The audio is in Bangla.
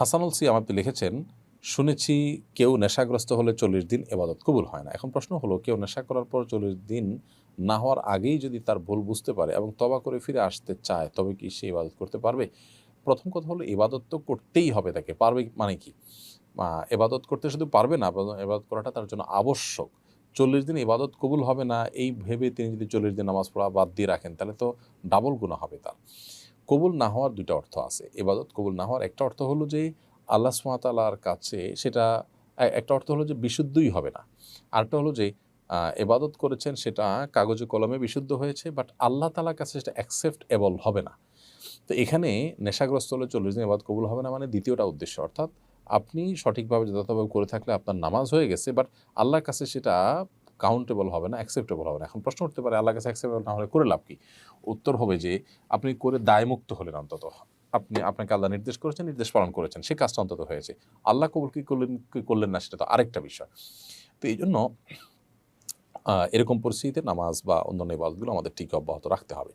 হাসানুল সিয়াম আপনি লিখেছেন, শুনেছি কেউ নেশাগ্রস্ত হলে চল্লিশ দিন এবাদত কবুল হয় না। এখন প্রশ্ন হলো, কেউ নেশা করার পর চল্লিশ দিন না হওয়ার আগেই যদি তার ভুল বুঝতে পারে এবং তবা করে ফিরে আসতে চায়, তবে কি সে ইবাদত করতে পারবে? প্রথম কথা হলো ইবাদত তো করতেই হবে তাকে। পারবে মানে কি? এবাদত করতে শুধু পারবে না এবাদত করাটা তার জন্য আবশ্যক। চল্লিশ দিন ইবাদত কবুল হবে না, এই ভেবে তিনি যদি চল্লিশ দিন নামাজ পড়া বাদ দিয়ে রাখেন, তাহলে তো ডাবল গুণা হবে তার। কবুল না হওয়ার দুটো অর্থ আছে এবাদত কবুল না হওয়ার। একটা অর্থ হলো যে আল্লাহ সুমাতালার কাছে সেটা একটা অর্থ হলো যে বিশুদ্ধই হবে না। আরেকটা হলো যে এবাদত করেছেন সেটা কাগজে কলমে বিশুদ্ধ হয়েছে, বাট আল্লাহ তালার কাছে সেটা অ্যাকসেপ্টেবল হবে না। তো এখানে নেশাগ্রস্ত হলে চল্লিশ দিন এবাদত কবুল হবে না মানে দ্বিতীয়টা উদ্দেশ্য। অর্থাৎ আপনি সঠিকভাবে যথাযথভাবে করে থাকলে আপনার নামাজ হয়ে গেছে, বাট আল্লাহর কাছে সেটা কাউন্টেবল হবে না অ্যাকসেপ্টেবল হবে না। এখন প্রশ্ন উঠতে পারে আল্লাহ কাছে অ্যাকসেপ্টেবল না হলে করে লাভ কি? উত্তর হবে যে, আপনি করে দায়মুক্ত হলেন অন্তত। আপনি, আপনাকে আল্লাহ নির্দেশ করেছেন, নির্দেশ পালন করেছেন, সে কাজটা অন্তত হয়েছে। আল্লাহ কবুল কী করলেন কী করলেন না সেটা তো আরেকটা বিষয়। তো এই জন্য এরকম পরিস্থিতিতে নামাজ বা অন্যান্য ইবাদতগুলো আমাদের ঠিক অব্যাহত রাখতে হবে।